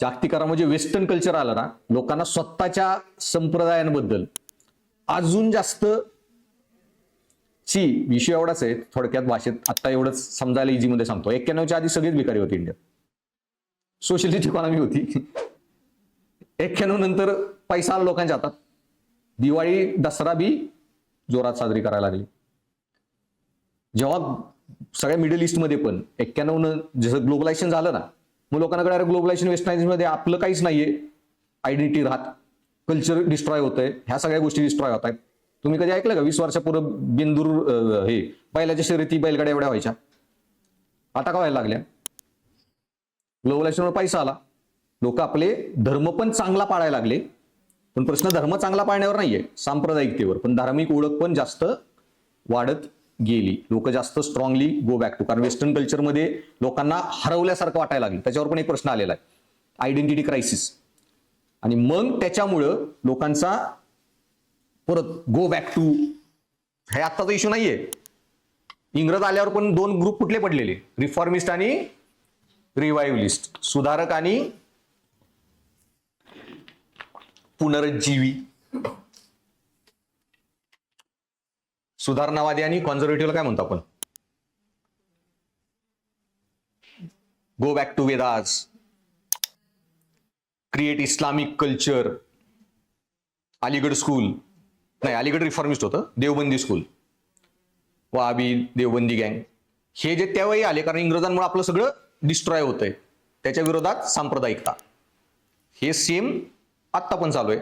जागतिकरण म्हणजे western culture आलं ना लोकांना स्वतःच्या संप्रदायांबद्दल अजून जास्त ची विषय एवढाच आहे थोडक्यात भाषेत आता एवढंच समजायला इझी मध्ये सांगतो. एक्क्याण्णवच्या आधी सगळीच भिकारी होती इंडिया सोशलिस्ट इकॉनॉमी होती. एक्क्याण्णव नंतर पैसा आला लोकांच्या हातात. दिवाळी दसरा बी जोरात साजरी करायला लागली. जेव्हा सगळ्या मिडल ईस्टमध्ये पण एक्क्याण्णव न जसं ग्लोबलायझेशन झालं ना मग लोकांना कळलं ग्लोबलायझेशन वेस्टनायझेशनमध्ये आपलं काहीच नाहीये. आयडेंटिटी राहत. कल्चर डिस्ट्रॉय होतंय. ह्या सगळ्या गोष्टी डिस्ट्रॉय होत आहेत तुम्ही कधी ऐकलं का? वीस वर्षापूर्वी बिंदूर हे बैलाच्या शर्यती बैलगाड्या एवढ्या व्हायच्या. आता का व्हायला लागल्या? ग्लोबलायझेशनवर पैसा आला. लोक आपले धर्म पण चांगला पाळायला लागले. पण प्रश्न धर्म चांगला पाळण्यावर नाहीये. सांप्रदायिकतेवर. पण धार्मिक ओळख पण जास्त वाढत गेली. लोक जास्त स्ट्रॉंगली गो बॅक टू कारण वेस्टर्न कल्चरमध्ये लोकांना हरवल्यासारखं वाटायला लागलं. त्याच्यावर पण एक प्रश्न आलेला आहे. आयडेंटिटी क्रायसिस आणि मग त्याच्यामुळं लोकांचा परत गो बॅक टू हे आत्ताचा इश्यू नाहीये. इंग्रज आल्यावर पण दोन ग्रुप कुठले पडलेले? रिफॉर्मिस्ट आणि रिवायव्हलिस्ट सुधारक आणि पुनरुज्जीवी. सुधारणावादी आणि कॉन्झर्वेटिव्हला काय म्हणतो आपण? Go back to Vedas create Islamic culture Aligarh school नाही अलीगड रिफॉर्मिस्ट होतं. देवबंदी स्कूल वाबी देवबंदी गँग हे जे त्यावेळी आले कारण इंग्रजांमुळे आपलं सगळं डिस्ट्रॉय होतंय. त्याच्या विरोधात सांप्रदायिकता. हे सेम आत्ता पण चालू आहे.